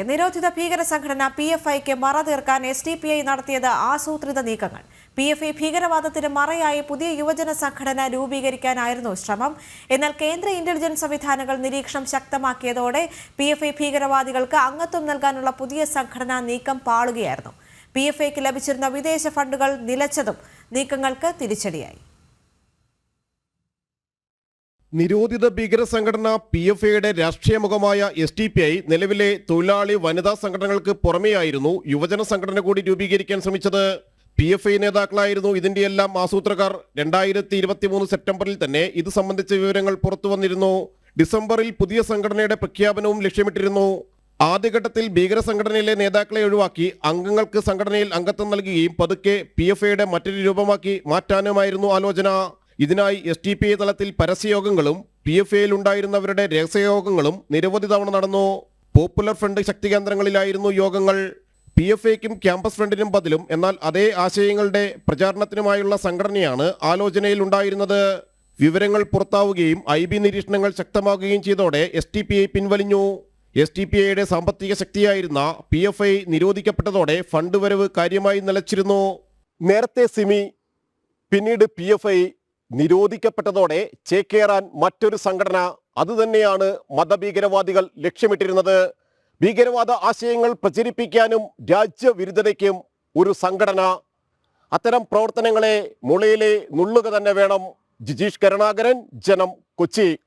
വാർത്തയിലേക്ക് നിരോധിത ഭീകര സംഘടന പി എഫ് ഐക്ക് മറ തീർക്കാൻ എസ് ഡി പി ഐ നടത്തിയത് ആസൂത്രിത നീക്കങ്ങൾ. പി എഫ് ഐ ഭീകരവാദത്തിന് മറയായി പുതിയ യുവജന സംഘടന രൂപീകരിക്കാനായിരുന്നു ശ്രമം. എന്നാൽ കേന്ദ്ര ഇന്റലിജൻസ് സംവിധാനങ്ങൾ നിരീക്ഷണം ശക്തമാക്കിയതോടെ പി എഫ് ഐ ഭീകരവാദികൾക്ക് അംഗത്വം നൽകാനുള്ള പുതിയ സംഘടനാ നീക്കം പാളുകയായിരുന്നു. പി എഫ് ഐക്ക് ലഭിച്ചിരുന്ന വിദേശ ഫണ്ടുകൾ നിലച്ചതും. നീക്കങ്ങൾക്ക് തിരിച്ചടിയായി. നിരോധിത ഭീകര സംഘടന പി എഫ് ഐയുടെ രാഷ്ട്രീയ മുഖമായ എസ് ടി പി ഐ നിലവിലെ തൊഴിലാളി വനിതാ സംഘടനകൾക്ക് പുറമെയായിരുന്നു യുവജന സംഘടന കൂടി രൂപീകരിക്കാൻ ശ്രമിച്ചത് പി എഫ് ഐ നേതാക്കളായിരുന്നു ഇതിന്റെയെല്ലാം ആസൂത്രകർ. രണ്ടായിരത്തി ഇരുപത്തി മൂന്ന് സെപ്റ്റംബറിൽ തന്നെ ഇത് സംബന്ധിച്ച വിവരങ്ങൾ പുറത്തു വന്നിരുന്നു. ഡിസംബറിൽ പുതിയ സംഘടനയുടെ പ്രഖ്യാപനവും ലക്ഷ്യമിട്ടിരുന്നു. ആദ്യഘട്ടത്തിൽ ഭീകര സംഘടനയിലെ നേതാക്കളെ ഒഴിവാക്കി അംഗങ്ങൾക്ക് സംഘടനയിൽ അംഗത്വം നൽകുകയും പതുക്കെ പി എഫ് ഐയുടെ മറ്റൊരു രൂപമാക്കി മാറ്റാനുമായിരുന്നു ആലോചന. ഇതിനായി എസ് ടി പി ഐ തലത്തിൽ പരസ്യയോഗങ്ങളും പി എഫ് ഐയിൽ ഉണ്ടായിരുന്നവരുടെ രഹസ്യയോഗങ്ങളും നിരവധി തവണ നടന്നു. പോപ്പുലർ ഫ്രണ്ട് ശക്തി കേന്ദ്രങ്ങളിലായിരുന്നു യോഗങ്ങൾ. പി എഫ് ഐക്കും ക്യാമ്പസ് ഫ്രണ്ടിനും ബദലും എന്നാൽ അതേ ആശയങ്ങളുടെ പ്രചാരണത്തിനുമായുള്ള സംഘടനയാണ് ആലോചനയിൽ ഉണ്ടായിരുന്നത് വിവരങ്ങൾ പുറത്താവുകയും ഐ ബി നിരീക്ഷണങ്ങൾ ശക്തമാകുകയും ചെയ്തോടെ എസ് ടി പി ഐ പിൻവലിഞ്ഞു. എസ് ടി പി ഐയുടെ സാമ്പത്തിക ശക്തിയായിരുന്ന പി എഫ് ഐ നിരോധിക്കപ്പെട്ടതോടെ ഫണ്ട് വരവ് കാര്യമായി നിലച്ചിരുന്നു. നേരത്തെ സിമി പിന്നീട് പി എഫ് ഐ നിരോധിക്കപ്പെട്ടതോടെ ചേക്കേറാൻ മറ്റൊരു സംഘടന അതുതന്നെയാണ് മതഭീകരവാദികൾ ലക്ഷ്യമിട്ടിരുന്നത്. ഭീകരവാദ ആശയങ്ങൾ പ്രചരിപ്പിക്കാനും രാജ്യവിരുദ്ധതയ്ക്കും ഒരു സംഘടന. അത്തരം പ്രവർത്തനങ്ങളെ മുളയിലെ നുള്ളുക തന്നെ വേണം. ജിജീഷ് കരുണാകരൻ ജനം കൊച്ചി.